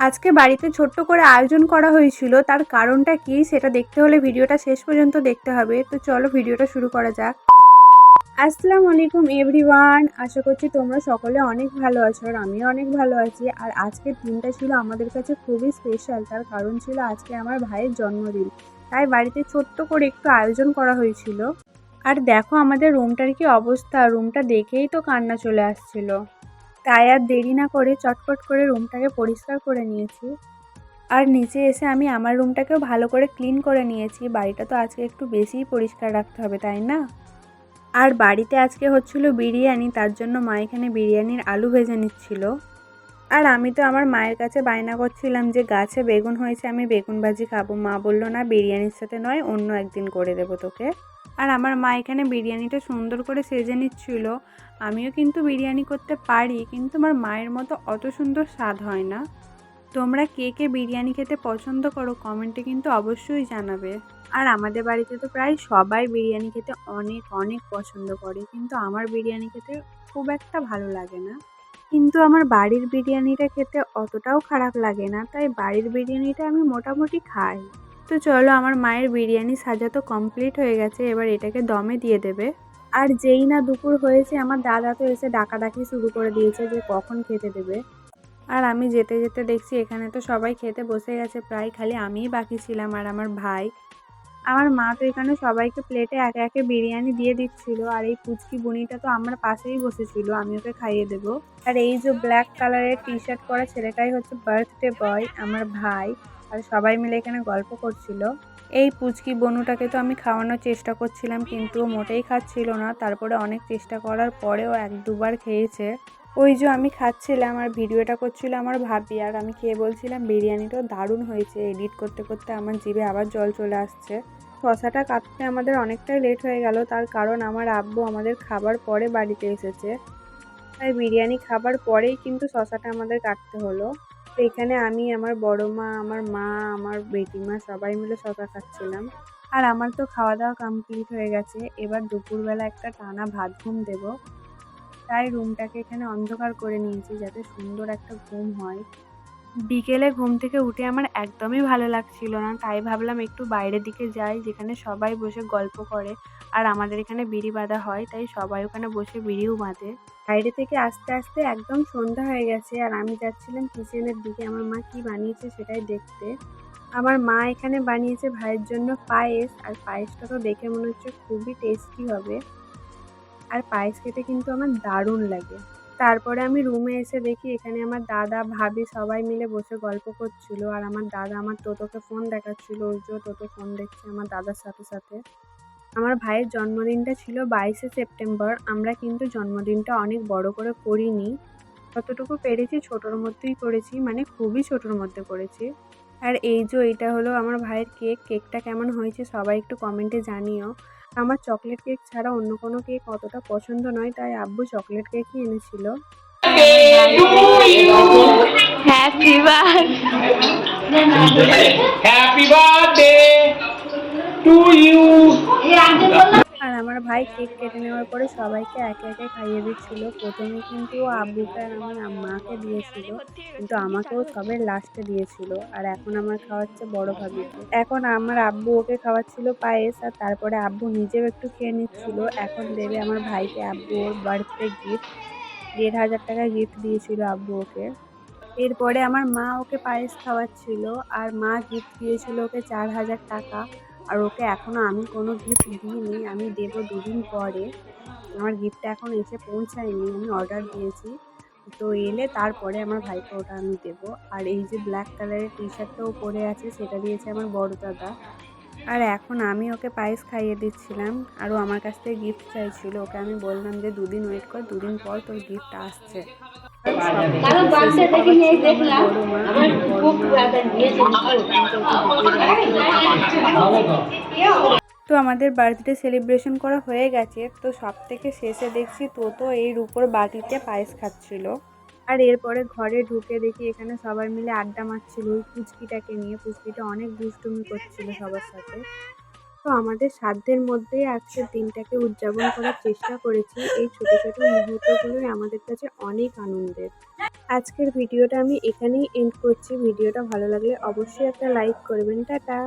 আজকে বাড়িতে ছোট্ট করে আয়োজন করা হয়েছিল, তার কারণটা কি সেটা দেখতে হলে ভিডিওটা শেষ পর্যন্ত দেখতে হবে। তো চলো ভিডিওটা শুরু করা যাক। আসসালামু আলাইকুম এভরিওয়ান, আশা করছি তোমরা সকলে অনেক ভালো আছো আর আমিও অনেক ভালো আছি। আর আজকের দিনটা ছিল আমাদের কাছে খুবই স্পেশাল তার কারণ ছিল আজকে আমার ভাইয়ের জন্মদিন। তাই বাড়িতে ছোট্ট করে একটু আয়োজন করা হয়েছিল। আর দেখো আমাদের রুমটার কি অবস্থা রুমটা দেখেই তো কান্না চলে আসছিল। তাই আর দেরি না করে চটপট করে রুমটাকে পরিষ্কার করে নিয়েছি। আর নিচে এসে আমি আমার রুমটাকেও ভালো করে ক্লিন করে নিয়েছি। বাড়িটা তো আজকে একটু বেশিই পরিষ্কার রাখতে হবে, তাই না? আর বাড়িতে আজকে হচ্ছিল বিরিয়ানি, তার জন্য মা এখানে বিরিয়ানির আলু ভেজে নিচ্ছিল। আর আমি তো আমার মায়ের কাছে বায়না করছিলাম যে গাছে বেগুন হয়েছে আমি বেগুন ভাজি খাব। মা বলল, না, বিরিয়ানির সাথে নয়, অন্য একদিন করে দেবো তোকে। আর আমার মা এখানে বিরিয়ানিটা সুন্দর করে সেজে নিচ্ছিল। আমিও কিন্তু বিরিয়ানি করতে পারি, কিন্তু আমার মায়ের মতো অত সুন্দর স্বাদ হয় না। তোমরা কে কে বিরিয়ানি খেতে পছন্দ করো কমেন্টে কিন্তু অবশ্যই জানাবে। আর আমাদের বাড়িতে তো প্রায় সবাই বিরিয়ানি খেতে অনেক অনেক পছন্দ করে, কিন্তু আমার বিরিয়ানি খেতে খুব একটা ভালো লাগে না। কিন্তু আমার বাড়ির বিরিয়ানিটা খেতে অতটাও খারাপ লাগে না, তাই বাড়ির বিরিয়ানিটা আমি মোটামুটি খাই। তো চলো আমার মায়ের বিরিয়ানি সাজা তো কমপ্লিট হয়ে গেছে, এবার এটাকে দমে দিয়ে দেবে। আর যেই না দুপুর হয়েছে, আমার দাদা তো এসে ডাকাডাকি শুরু করে দিয়েছে যে কখন খেতে দেবে। আর আমি যেতে যেতে দেখছি এখানে তো সবাই খেতে বসে গেছে, প্রায় খালি আমিই বাকি ছিলাম আর আমার ভাই। আমার মা তো এখানে সবাইকে প্লেটে একে একে বিরিয়ানি দিয়ে দিচ্ছিল, আর এই পুচকি বুনিটা তো আমার পাশেই বসেছিল, আমি ওকে খাইয়ে দেবো। আর এই যে ব্ল্যাক কালারের টি শার্ট পরা ছেলেটাই হচ্ছে বার্থডে বয় আমার ভাই। আর সবাই মিলে এখানে গল্প করছিল। এই পুচকি বনুটাকে তো আমি খাওয়ানোর চেষ্টা করছিলাম, কিন্তু মোটেই খাচ্ছিল না। তারপরে অনেক চেষ্টা করার পরেও এক দুবার খেয়েছে। ওই যে আমি খাচ্ছিলাম আর ভিডিওটা করছিল আমার ভাবি, আর আমি খেয়ে বলছিলাম, বিরিয়ানিটাও দারুণ হয়েছে। এডিট করতে করতে আমার জিভে আবার জল চলে আসছে। শশাটা কাটতে আমাদের অনেকটাই লেট হয়ে গেল, তার কারণ আমার আব্বু আমাদের খাবার পরে বাড়িতে এসেছে। তাই বিরিয়ানি খাবার পরেই কিন্তু শশাটা আমাদের কাটতে হলো। তো এখানে আমি, আমার বড় মা, আমার মা, আমার বেটিমা সবাই মিলে সকা খাচ্ছিলাম। আর আমার তো খাওয়া দাওয়া কমপ্লিট হয়ে গেছে। এবার দুপুরবেলা একটা টানা ভাত ঘুম দেব। তাই রুমটাকে এখানে অন্ধকার করে নিয়েছি যাতে সুন্দর একটা ঘুম হয়। বিকেলে ঘুম থেকে উঠে আমার একদমই ভালো লাগছিল না, তাই ভাবলাম একটু বাইরের দিকে যাই, যেখানে সবাই বসে গল্প করে। আর আমাদের এখানে বিড়ি বাঁধা হয়, তাই সবাই ওখানে বসে বিড়িও বাঁধে। বাইরে থেকে আস্তে আস্তে একদম সন্ধ্যা হয়ে গেছে, আর আমি যাচ্ছিলাম কিচেনের দিকে। আমার মা কি বানিয়েছে সেটাই দেখতে। আমার মা এখানে বানিয়েছে ভাইয়ের জন্য পায়েস, আর পায়েসটা তো দেখে মনে হচ্ছে খুবই টেস্টি হবে। আর পায়েস খেতে কিন্তু আমার দারুণ লাগে। তারপরে আমি রুমে এসে দেখি এখানে আমার দাদা, ভাবি সবাই মিলে বসে গল্প করছিল। আর আমার দাদা আমার টোটোকে ফোন দেখাচ্ছিল ওই যে টোটো ফোন দেখছে আমার দাদার সাথে সাথে। আমার ভাইয়ের জন্মদিনটা ছিল বাইশে সেপ্টেম্বর। আমরা কিন্তু জন্মদিনটা অনেক বড় করে করিনি। যতটুকু পেরেছি ছোটোর মধ্যেই করেছি মানে খুবই ছোটোর মধ্যে করেছি। আর এই যে এইটা হলো আমার ভাইয়ের কেক কেকটা কেমন হয়েছে সবাই একটু কমেন্টে জানিও আমার চকলেট কেক ছাড়া অন্য কোনো কেক অতটা পছন্দ নয় তাই আব্বু চকলেট কেকই এনেছিল Happy birthday. Happy birthday to you. আর আমার ভাই কেক কেটে নেওয়ার পরে সবাইকে একে একে খাইয়ে দিচ্ছিল। প্রথমে কিন্তু আব্বুকে আর আমার মাকে দিয়েছিল। কিন্তু আমাকেও সবের লাস্টে দিয়েছিল। আর এখন আমার খাওয়াচ্ছে বড় ভাবিকে এখন আমার আব্বু ওকে খাওয়াচ্ছিল পায়েস আর তারপরে আব্বু নিজেও একটু খেয়ে নিচ্ছিল। এখন দেবে আমার ভাইকে আব্বু ওর বার্থডে গিফট দেড় হাজার টাকা গিফট দিয়েছিল আব্বু ওকে। এরপরে আমার মা ওকে পায়েস খাওয়াচ্ছিল। আর মা গিফট দিয়েছিল ওকে চার হাজার টাকা। আর ওকে এখনও আমি কোনো গিফট দিইনি, আমি দেবো দুদিন পরে। আমার গিফটটা এখন এসে পৌঁছায়নি, আমি অর্ডার দিয়েছি। তো এলে তারপরে আমার ভাইকে ওটা আমি দেবো। আর এই যে ব্ল্যাক কালারের টি শার্টটাও পরে আছে, সেটা দিয়েছে আমার বড় দাদা। আর এখন আমি ওকে পায়েস খাইয়ে দিচ্ছিলাম আর ও আমার কাছ থেকে গিফট চাইছিল। ওকে আমি বললাম যে দুদিন ওয়েট কর দুদিন পর তোর গিফট আসছে। তো আমাদের বার্থডে সেলিব্রেশন করা হয়ে গেছে তো সব থেকে শেষে দেখছি তো এই রূপোর বাটিতে পায়েস খাচ্ছিল। আর এরপরে ঘরে ঢুকে দেখি এখানে সবাই মিলে আড্ডা মারছিল। ওই পুচকিটাকে নিয়ে, পুচকিটা অনেক দুষ্টুমি করছিল সবার সাথে। তো আমাদের সাধ্যের মধ্যেই আজকের দিনটাকে উদযাপন করার চেষ্টা করেছি এই ছোট, ছোটো মুহূর্তগুলোই আমাদের কাছে অনেক আনন্দের। আজকের ভিডিওটা আমি এখানেই এন্ড করছি। ভিডিওটা ভালো লাগলে অবশ্যই একটা লাইক করবেন। টাটা!